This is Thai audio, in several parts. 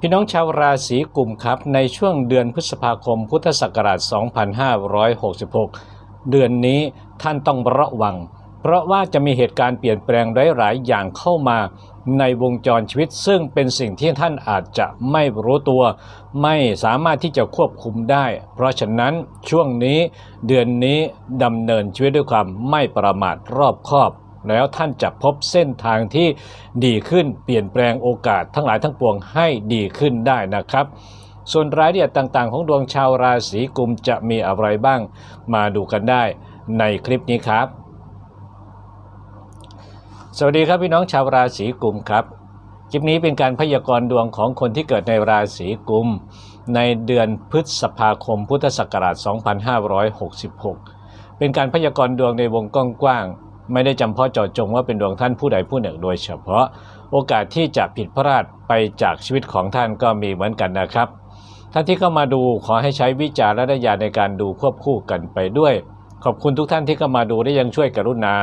พี่น้องชาวราศีกลุ่มครับ ในช่วงเดือนพฤษภาคมพุทธศักราช 2566 เดือนนี้ท่านต้องระวัง เพราะว่าจะมีเหตุการณ์เปลี่ยนแปลงหลายๆอย่างเข้ามาในวงจรชีวิต ซึ่งเป็นสิ่งที่ท่านอาจจะไม่รู้ตัว ไม่สามารถที่จะควบคุมได้ เพราะฉะนั้นช่วงนี้เดือนนี้ดำเนินชีวิตด้วยความไม่ประมาทรอบคอบ แล้วท่านจะพบเส้นทางที่ดีขึ้นเปลี่ยนแปลงโอกาสทั้งหลายทั้งปวงให้ดีขึ้นได้นะครับ ส่วนรายละเอียดต่างๆ ของดวงชาวราศีกุมจะมีอะไรบ้างมาดูกันได้ในคลิปนี้ครับ สวัสดีครับพี่น้องชาวราศีกุมครับคลิปนี้เป็นการพยากรณ์ดวงของคนที่เกิดในราศีกุม ในเดือนพฤษภาคมพุทธศักราช 2566 เป็นการพยากรณ์ดวงในวงกว้าง ไม่ได้จำเพาะเจาะจงว่าเป็นดวงท่านผู้ใดผู้หนึ่งโดยเฉพาะ โอกาสที่จะผิดพลาดไปจากชีวิตของท่านก็มีเหมือนกันนะครับ ท่านที่เข้ามาดูขอให้ใช้วิจารณญาณในการดูควบคู่กันไปด้วย ขอบคุณทุกท่านที่เข้ามาดูได้ยังช่วยกรุณา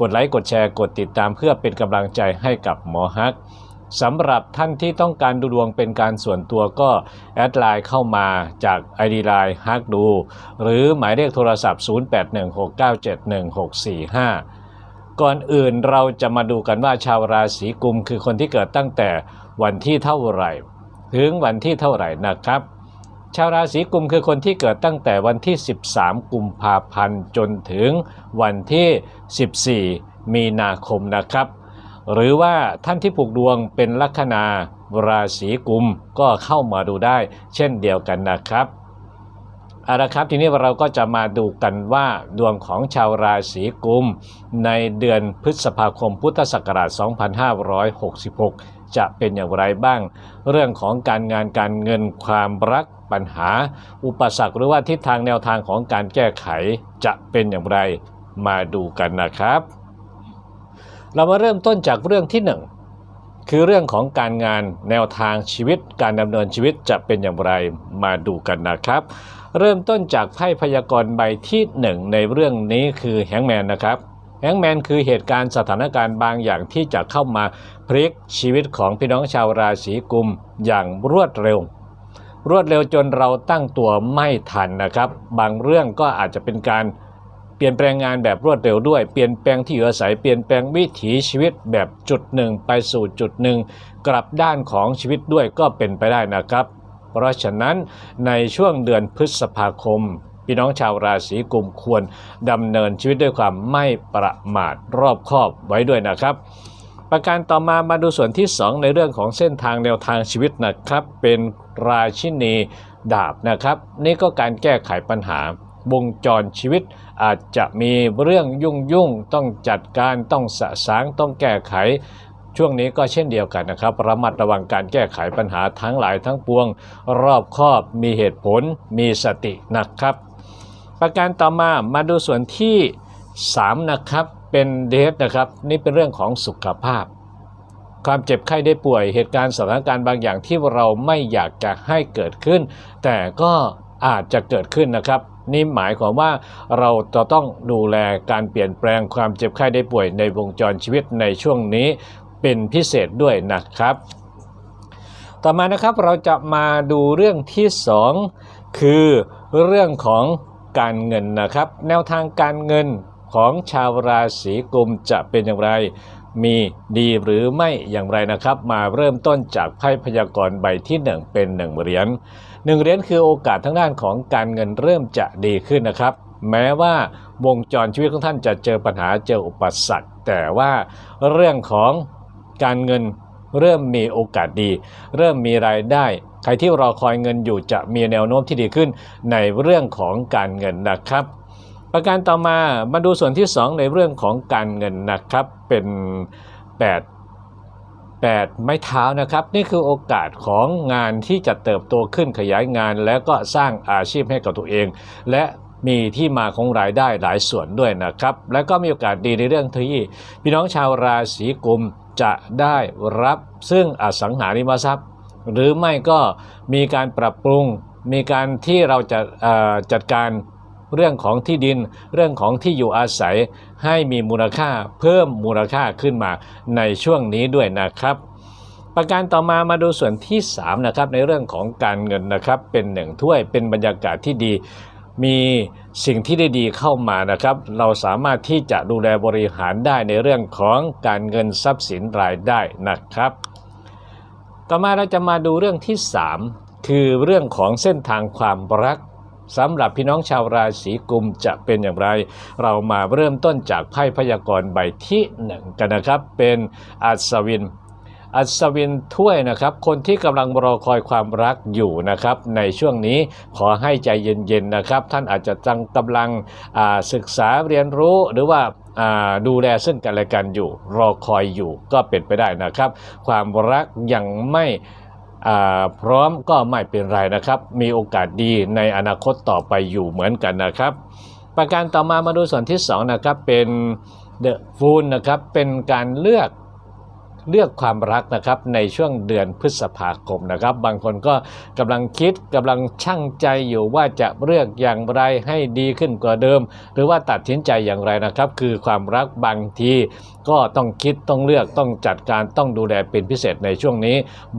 กดไลค์กดแชร์กดติดตามเพื่อเป็นกำลังใจให้กับหมอฮักสำหรับท่านที่ต้องการดูดวงเป็นการส่วนตัวก็แอดไลน์เข้ามาจาก ID ไลน์ฮักดู หรือหมายเลขโทรศัพท์ 0816971645 ก่อนอื่นเราจะมาดูกันว่าชาวราศีกุมคือคนที่เกิดตั้งแต่วันที่เท่าไหร่ ถึงวันที่เท่าไหร่นะครับ ชาวราศีกุมคือคนที่เกิดตั้งแต่วันที่ 13 กุมภาพันธ์จนถึงวันที่ 14 มีนาคมนะครับ หรือว่าท่านที่ผูกดวงเป็นลัคนาราศีกุมก็เข้ามาดูได้ เช่นเดียวกันนะครับ เอาละครับทีนี้เราก็จะมาดูกันว่าดวงของชาวราศีกุม ในเดือนพฤษภาคมพุทธศักราช 2566 จะเป็นอย่างไรบ้าง เรื่องของการงานการเงินความรักปัญหา อุปสรรคหรือว่าทิศทางแนวทางของการแก้ไขจะเป็นอย่างไรมาดูกันนะครับ เรามาเริ่มต้นจากเรื่องที่หนึ่ง คือเรื่องของการงานแนวทางชีวิตการดำเนินชีวิตจะเป็นอย่างไรมาดูกันนะครับ เริ่มต้นจากไพ่พยากรณ์ใบที่หนึ่งในเรื่องนี้คือแฮงแมนนะครับแฮงแมนคือเหตุการณ์สถานการณ์บางอย่างที่จะเข้ามาพลิกชีวิตของพี่น้องชาวราศีกุมอย่างรวดเร็ว รวดเร็วจนเราตั้งตัวไม่ทันนะครับ บางเรื่องก็อาจจะเป็นการ เปลี่ยนแปลงงานแบบรวดเร็วด้วย เปลี่ยนแปลงที่อยู่อาศัย เปลี่ยนแปลงวิถีชีวิตแบบจุดหนึ่งไปสู่จุดหนึ่ง กลับด้านของชีวิตด้วยก็เป็นไปได้นะครับ เพราะฉะนั้นในช่วงเดือนพฤษภาคม พี่น้องชาวราศีกุมควรดำเนินชีวิตด้วยความไม่ประมาทรอบคอบไว้ด้วยนะครับ ประการต่อมามาดูส่วนที่ 2 ในเรื่องของเส้นทางแนวทางชีวิตนะครับ เป็นราชินีดาบนะครับ นี่ก็การแก้ไขปัญหา วงจรชีวิต อาจจะมีเรื่องยุ่งยุ่งต้องจัดการต้องสะสางต้องแก้ไข ช่วงนี้ก็เช่นเดียวกันนะครับ ระมัดระวังการแก้ไขปัญหาทั้งหลายทั้งปวง รอบคอบมีเหตุผลมีสตินะครับ ประการต่อมามาดูส่วนที่ 3 นะครับเป็นเดทนะครับนี่เป็นเรื่องของสุขภาพ ความเจ็บไข้ได้ป่วยเหตุการณ์สถานการณ์บางอย่างที่เราไม่อยากจะให้เกิดขึ้น แต่ก็อาจจะเกิดขึ้นนะครับ นี่หมายความว่าเราจะต้องดูแลการเปลี่ยนแปลงความเจ็บไข้ได้ป่วยในวงจรชีวิตในช่วงนี้เป็นพิเศษด้วยนะครับ ต่อมานะครับเราจะมาดูเรื่องที่ 2 คือเรื่องของการเงินนะครับ แนวทางการเงินของชาวราศีกุมจะเป็นอย่างไร มีดีหรือไม่อย่างไรนะครับ มาเริ่มต้นจากไพ่พยากรณ์ใบที่ 1 เป็น 1 เหรียญหนึ่งเหรียญคือโอกาสทางด้านของการเงินเริ่มจะดีขึ้นนะครับ แม้ว่าวงจรชีวิตของท่านจะเจอปัญหาเจออุปสรรคแต่ว่าเรื่องของการเงินเริ่มมีโอกาสดี เริ่มมีรายได้ ใครที่รอคอยเงินอยู่จะมีแนวโน้มที่ดีขึ้นในเรื่องของการเงินนะครับ ประการต่อมามาดูส่วนที่ 2 ในเรื่องของการเงินนะครับเป็น 8 8 ไม้เท้านะครับ นี่คือโอกาสของงานที่จะเติบโตขึ้นขยายงาน แล้วก็สร้างอาชีพให้กับตัวเอง และมีที่มาของรายได้หลายส่วนด้วยนะครับ และก็มีโอกาสดีในเรื่องที่พี่น้องชาวราศีกุมจะได้รับซึ่งอสังหาริมทรัพย์ หรือไม่ก็มีการปรับปรุงมีการที่เราจะจัดการ เรื่องของที่ดิน เรื่องของที่อยู่อาศัย ให้มีมูลค่าเพิ่มมูลค่าขึ้นมาในช่วงนี้ด้วยนะครับ ประการต่อมามาดูส่วนที่3นะครับในเรื่องของการเงินนะครับเป็นหนึ่งถ้วยเป็นบรรยากาศที่ดีมีสิ่งที่ได้ดีเข้ามานะครับ เราสามารถที่จะดูแลบริหารได้ในเรื่องของการเงินทรัพย์สินรายได้นะครับ ต่อมาเราจะมาดูเรื่องที่ 3 คือเรื่องของเส้นทางความรัก สำหรับพี่น้องชาวราศีกุมจะเป็นอย่างไร เรามาเริ่มต้นจากไพ่พยากรณ์ใบที่1กันนะครับ เป็นอัศวิน อัศวินถ้วยนะครับ คนที่กำลังรอคอยความรักอยู่นะครับ ในช่วงนี้ขอให้ใจเย็นๆนะครับ ท่านอาจจะจังกำลังศึกษาเรียนรู้หรือว่าดูแลซึ่งกันและกันอยู่ รอคอยอยู่ก็เป็นไปได้นะครับ ความรักยังไม่ พร้อมก็ไม่เป็นไรนะครับ มีโอกาสดีในอนาคตต่อไปอยู่เหมือนกันนะครับ ประการต่อมามาดูส่วนที่2นะครับเป็น The f o o l นะครับเป็นการเลือก เลือกความรักนะครับในช่วงเดือนพฤษภาคมนะครับ บางคนก็กำลังคิดกำลังชั่งใจอยู่ว่าจะเลือกอย่างไรให้ดีขึ้นกว่าเดิม หรือว่าตัดสินใจอย่างไรนะครับ คือความรักบางทีก็ต้องคิดต้องเลือกต้องจัดการต้องดูแลเป็นพิเศษในช่วงนี้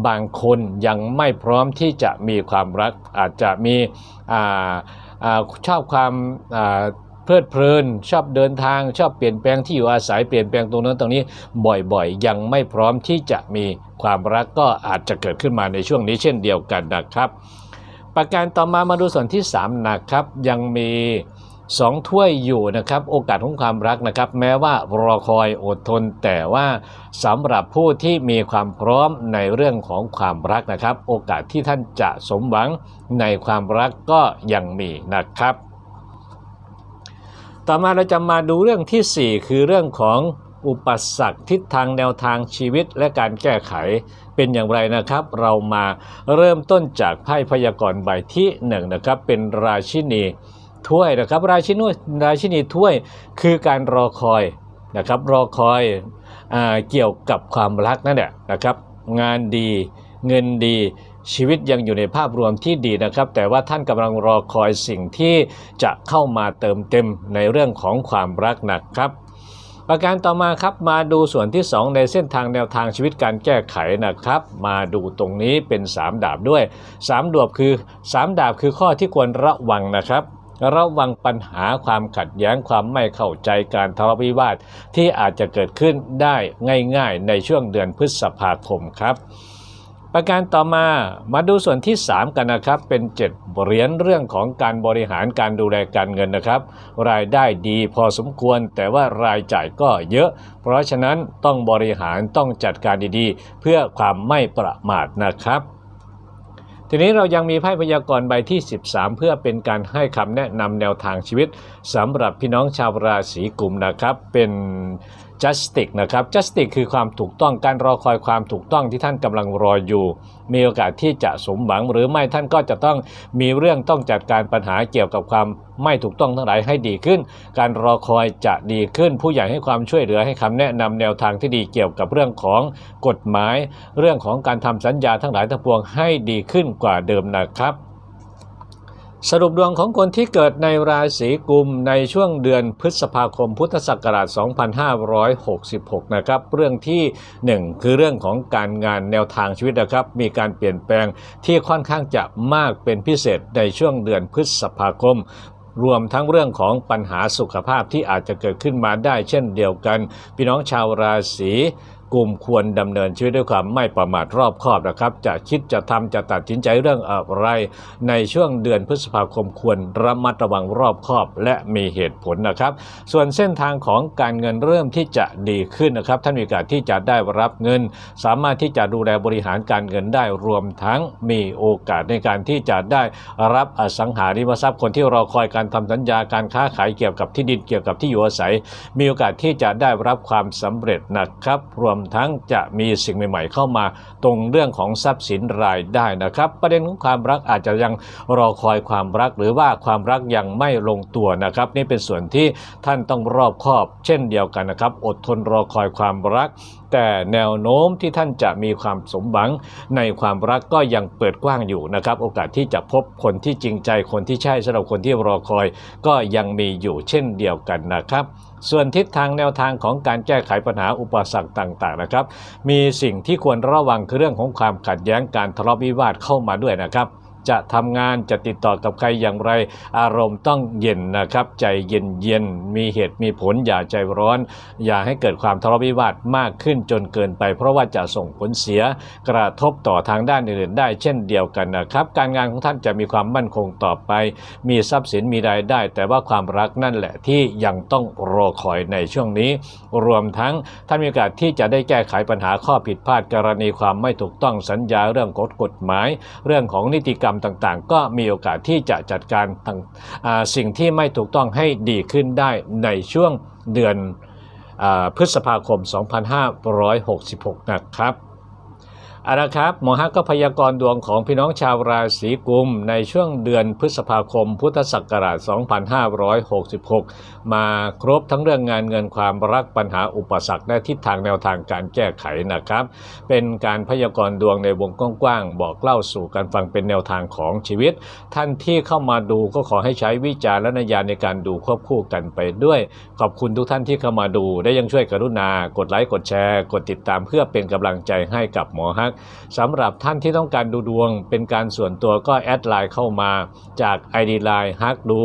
บางคนยังไม่พร้อมที่จะมีความรักอาจจะมีอ่าอาชอบความอ่า เพลิดเพลิน ชอบเดินทางชอบเปลี่ยนแปลงที่อยู่อาศัยเปลี่ยนแปลงตรงนั้นตรงนี้บ่อยๆ ยังไม่พร้อมที่จะมีความรักก็อาจจะเกิดขึ้นมาในช่วงนี้เช่นเดียวกันนะครับ ประการต่อมามาดูส่วนที่3นะครับยังมี2ถ้วยอยู่นะครับโอกาสของความรักนะครับ แม้ว่ารอคอยอดทน แต่ว่าสำหรับผู้ที่มีความพร้อมในเรื่องของความรักนะครับ โอกาสที่ท่านจะสมหวังในความรักก็ยังมีนะครับ ต่อมาเราจะมาดูเรื่องทีสี่ 4 คือเรื่องของอุปสรรคทิศทางแนวทางชีวิตและการแก้ไขเป็นอย่างไรนะครับ เรามาเริ่มต้นจากไพ่พยากรณ์ใบที่1นงนะครับเป็นราชินีถ้วยนะครับราชินีราชินีถ้วยคือการรอคอยนะครับรอคอยอเกี่ยวกับความรักนั่นแหละนะครับ งานดีเงินดี ชีวิตยังอยู่ในภาพรวมที่ดีนะครับ แต่ว่าท่านกำลังรอคอยสิ่งที่จะเข้ามาเติมเต็มในเรื่องของความรักนะครับประการต่อมาครับมาดูส่วนที่ 2 ในเส้นทางแนวทางชีวิตการแก้ไขนะครับ มาดูตรงนี้เป็น 3 ดาบด้วย 3ดาบคือ 3 ดาบคือข้อที่ควรระวังนะครับ ระวังปัญหาความขัดแย้งความไม่เข้าใจการทะเลาะวิวาทที่อาจจะเกิดขึ้นได้ง่าย ๆ ในช่วงเดือนพฤษภาคมครับ ประการต่อมามาดูส่วนที่ 3 กันนะครับ เป็น 7 เหรียญเรื่องของการบริหารการดูแลการเงินนะครับ รายได้ดีพอสมควร แต่ว่ารายจ่ายก็เยอะ เพราะฉะนั้นต้องบริหารต้องจัดการดีๆ เพื่อความไม่ประมาทนะครับทีนี้เรายังมีไพ่พยากรณ์ใบที่ 13 เพื่อเป็นการให้คำแนะนำแนวทางชีวิตสำหรับพี่น้องชาวราศีกุมนะครับ เป็น justice นะครับ justice คือความถูกต้องการรอคอยความถูกต้องที่ท่านกำลังรออยู่ มีโอกาสที่จะสมหวังหรือไม่ท่านก็จะต้องมีเรื่องต้องจัดการปัญหาเกี่ยวกับความไม่ถูกต้องทั้งหลายให้ดีขึ้น การรอคอยจะดีขึ้น ผู้ใหญ่ให้ความช่วยเหลือให้คำแนะนำแนวทางที่ดีเกี่ยวกับเรื่องของกฎหมาย เรื่องของการทำสัญญาทั้งหลายทั้งปวงให้ดีขึ้นกว่าเดิมนะครับ สรุปดวงของคนที่เกิดในราศีกุมในช่วงเดือนพฤษภาคมพุทธศักราช 2566 นะครับ เรื่องที่ 1 คือเรื่องของการงานแนวทางชีวิตนะครับ มีการเปลี่ยนแปลงที่ค่อนข้างจะมากเป็นพิเศษในช่วงเดือนพฤษภาคมรวมทั้งเรื่องของปัญหาสุขภาพที่อาจจะเกิดขึ้นมาได้เช่นเดียวกัน พี่น้องชาวราศี กลุ่มควรดำเนินชีวิตด้วยความไม่ประมาทรอบคอบนะครับ จะคิดจะทำจะตัดสินใจเรื่องอะไร ในช่วงเดือนพฤษภาคมควรระมัดระวังรอบคอบและมีเหตุผลนะครับ ส่วนเส้นทางของการเงินเริ่มที่จะดีขึ้นนะครับท่านมีโอกาสที่จะได้รับเงิน สามารถที่จะดูแลบริหารการเงินได้รวมทั้งมีโอกาสในการที่จะได้รับอสังหาริมทรัพย์คนที่รอคอยการทำสัญญาการค้าขายเกี่ยวกับที่ดินเกี่ยวกับที่อยู่อาศัย มีโอกาสที่จะได้รับความสำเร็จนะครับรวมทั้งจะมีสิ่งใหม่ ๆ เข้ามาตรงเรื่องของทรัพย์สินรายได้นะครับ ประเด็นของความรักอาจจะยังรอคอยความรัก หรือว่าความรักยังไม่ลงตัวนะครับ นี่เป็นส่วนที่ท่านต้องรอบคอบ เช่นเดียวกันนะครับ อดทนรอคอยความรัก แต่แนวโน้มที่ท่านจะมีความสมหวังในความรักก็ยังเปิดกว้างอยู่นะครับ โอกาสที่จะพบคนที่จริงใจคนที่ใช่สำหรับคนที่รอคอย ก็ยังมีอยู่เช่นเดียวกันนะครับ ส่วนทิศทางแนวทางของการแก้ไขปัญหาอุปสรรคต่างๆนะครับ มีสิ่งที่ควรระวังคือเรื่องของความขัดแย้งการทะเลาะวิวาทเข้ามาด้วยนะครับ จะทำงานจะติดต่อกับใครอย่างไร อารมณ์ต้องเย็นนะครับ ใจเย็นเย็นมีเหตุมีผลอย่าใจร้อน อย่าให้เกิดความทะเลาะวิวาทมากขึ้นจนเกินไป เพราะว่าจะส่งผลเสียกระทบต่อทางด้านอื่นๆได้ เช่นเดียวกันนะครับ การงานของท่านจะมีความมั่นคงต่อไป มีทรัพย์สินมีรายได้ แต่ว่าความรักนั่นแหละที่ยังต้องรอคอยในช่วงนี้ รวมทั้งท่านมีโอกาสที่จะได้แก้ไขปัญหาข้อผิดพลาดกรณีความไม่ถูกต้องสัญญาเรื่องกฎกฎหมาย เรื่องของนิติกรรมต่างๆ ก็มีโอกาสที่จะจัดการสิ่งที่ไม่ถูกต้องให้ดีขึ้นได้ในช่วงเดือนอพฤษภาคม 2566 นะครับ เอาละครับหมอฮักก็พยากรณ์ดวงของพี่น้องชาวราศีกุม ในช่วงเดือนพฤษภาคม พุทธศักราช 2566 มาครบทั้งเรื่องงานเงินความรักปัญหาอุปสรรคและทิศทางแนวทางการแก้ไขนะครับ เป็นการพยากรณ์ดวงในวงกว้างๆ บอกเล่าสู่กันฟังเป็นแนวทางของชีวิต ท่านที่เข้ามาดูก็ขอให้ใช้วิจารณญาณในการดูควบคู่กันไปด้วย ขอบคุณทุกท่านที่เข้ามาดู ได้ยังช่วยกรุณากดไลค์กดแชร์ กดติดตามเพื่อเป็นกำลังใจให้กับหมอฮักสำหรับท่านที่ต้องการดูดวงเป็นการส่วนตัวก็แอดไลน์เข้ามาจาก ID Line ฮักดู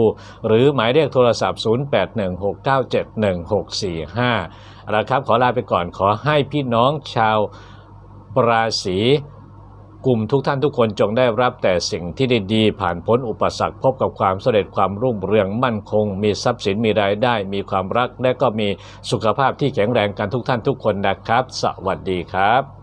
หรือหมายเลขโทรศัพท์ 0816971645เอาละครับขอลาไปก่อนขอให้พี่น้องชาวราศีกลุ่มทุกท่านทุกคนจงได้รับแต่สิ่งที่ดีๆ ผ่านพ้นอุปสรรคพบกับความสำเร็จความรุ่งเรืองมั่นคง มีทรัพย์สินมีรายได้ มีความรัก และก็มีสุขภาพที่แข็งแรงกันทุกท่านทุกคนนะครับ สวัสดีครับ